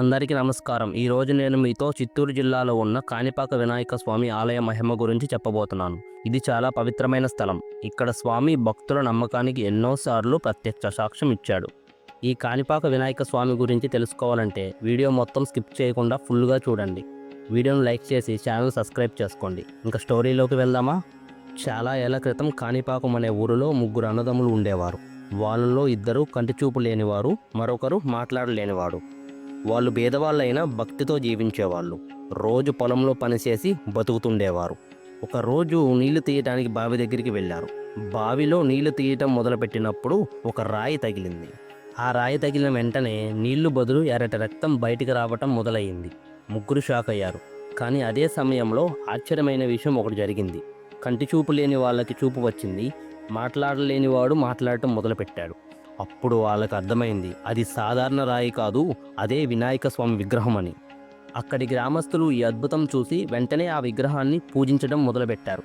అందరికీ నమస్కారం. ఈ రోజు నేను మీతో చిత్తూరు జిల్లాలో ఉన్న కాణిపాక వినాయక స్వామి ఆలయ మహిమ గురించి చెప్పబోతున్నాను. ఇది చాలా పవిత్రమైన స్థలం. ఇక్కడ స్వామి భక్తుల నమ్మకానికి ఎన్నోసార్లు ప్రత్యక్ష సాక్ష్యం ఇచ్చాడు. ఈ కాణిపాక వినాయక స్వామి గురించి తెలుసుకోవాలంటే వీడియో మొత్తం స్కిప్ చేయకుండా ఫుల్గా చూడండి. వీడియోను లైక్ చేసి ఛానల్ సబ్స్క్రైబ్ చేసుకోండి. ఇంకా స్టోరీలోకి వెళ్దామా? చాలా ఏళ్ళ క్రితం కాణిపాకం అనే ఊరిలో ముగ్గురు అన్నదమ్ములు ఉండేవారు. వాళ్ళలో ఇద్దరు కంటిచూపు లేనివారు మరొకరు మాట్లాడలేనివాడు. వాళ్ళు భేదవాళ్ళైనా భక్తితో జీవించేవాళ్ళు. రోజు పొలంలో పనిచేసి బతుకుతుండేవారు. ఒకరోజు నీళ్ళు తీయటానికి బావి దగ్గరికి వెళ్ళారు. బావిలో నీళ్ళు తీయటం మొదలుపెట్టినప్పుడు ఒక రాయి తగిలింది. ఆ రాయి తగిలిన వెంటనే నీళ్ళు బదులు ఎరటి రక్తం బయటికి రావటం మొదలయ్యింది. ముగ్గురు షాక్ అయ్యారు. కానీ అదే సమయంలో ఆశ్చర్యమైన విషయం ఒకటి జరిగింది. కంటి చూపు లేని వాళ్ళకి చూపు వచ్చింది. మాట్లాడలేని వాడు మాట్లాడటం మొదలుపెట్టాడు. అప్పుడు వాళ్ళకు అర్థమైంది అది సాధారణ రాయి కాదు అదే వినాయక స్వామి విగ్రహం అని. అక్కడి గ్రామస్తులు ఈ అద్భుతం చూసి వెంటనే ఆ విగ్రహాన్ని పూజించడం మొదలుపెట్టారు.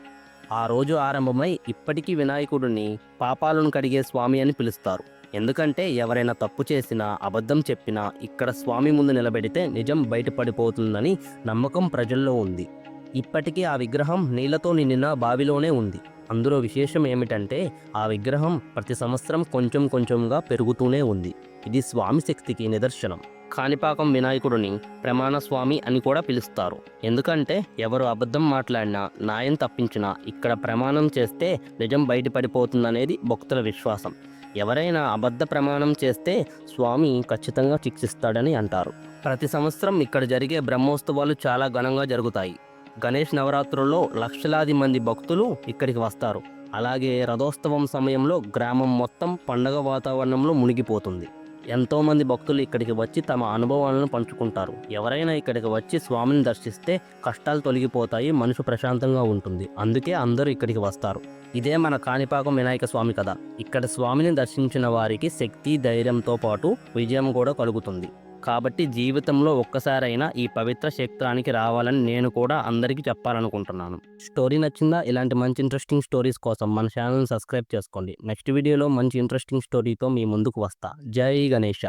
ఆ రోజు ఆరంభమై ఇప్పటికీ వినాయకుడిని పాపాలను కడిగే స్వామి అని పిలుస్తారు. ఎందుకంటే ఎవరైనా తప్పు చేసినా అబద్ధం చెప్పినా ఇక్కడ స్వామి ముందు నిలబెడితే నిజం బయటపడిపోతుందని నమ్మకం ప్రజల్లో ఉంది. ఇప్పటికీ ఆ విగ్రహం నీళ్ళతో నిండిన బావిలోనే ఉంది. అందులో విశేషం ఏమిటంటే ఆ విగ్రహం ప్రతి సంవత్సరం కొంచెం కొంచెంగా పెరుగుతూనే ఉంది. ఇది స్వామి శక్తికి నిదర్శనం. కాణిపాకం వినాయకుడిని ప్రమాణ స్వామి అని కూడా పిలుస్తారు. ఎందుకంటే ఎవరు అబద్ధం మాట్లాడినా న్యాయం తప్పించినా ఇక్కడ ప్రమాణం చేస్తే నిజం బయటపడిపోతుందనేది భక్తుల విశ్వాసం. ఎవరైనా అబద్ధ ప్రమాణం చేస్తే స్వామి ఖచ్చితంగా శిక్షిస్తాడని అంటారు. ప్రతి సంవత్సరం ఇక్కడ జరిగే బ్రహ్మోత్సవాలు చాలా ఘనంగా జరుగుతాయి. గణేష్ నవరాత్రుల్లో లక్షలాది మంది భక్తులు ఇక్కడికి వస్తారు. అలాగే రథోత్సవం సమయంలో గ్రామం మొత్తం పండగ వాతావరణంలో మునిగిపోతుంది. ఎంతోమంది భక్తులు ఇక్కడికి వచ్చి తమ అనుభవాలను పంచుకుంటారు. ఎవరైనా ఇక్కడికి వచ్చి స్వామిని దర్శిస్తే కష్టాలు తొలగిపోతాయి మనసు ప్రశాంతంగా ఉంటుంది. అందుకే అందరూ ఇక్కడికి వస్తారు. ఇదే మన కాణిపాకం వినాయక స్వామి కథ. ఇక్కడ స్వామిని దర్శించిన వారికి శక్తి ధైర్యంతో పాటు విజయం కూడా కలుగుతుంది. కాబట్టి జీవితంలో ఒక్కసారైనా ఈ పవిత్ర క్షేత్రానికి రావాలని నేను కూడా అందరికీ చెప్పాలనుకుంటున్నాను. స్టోరీ నచ్చిందా? ఇలాంటి మంచి ఇంట్రెస్టింగ్ స్టోరీస్ కోసం మన ఛానల్ని సబ్స్క్రైబ్ చేసుకోండి. నెక్స్ట్ వీడియోలో మంచి ఇంట్రెస్టింగ్ స్టోరీతో మీ ముందుకు వస్తా. జై గణేష.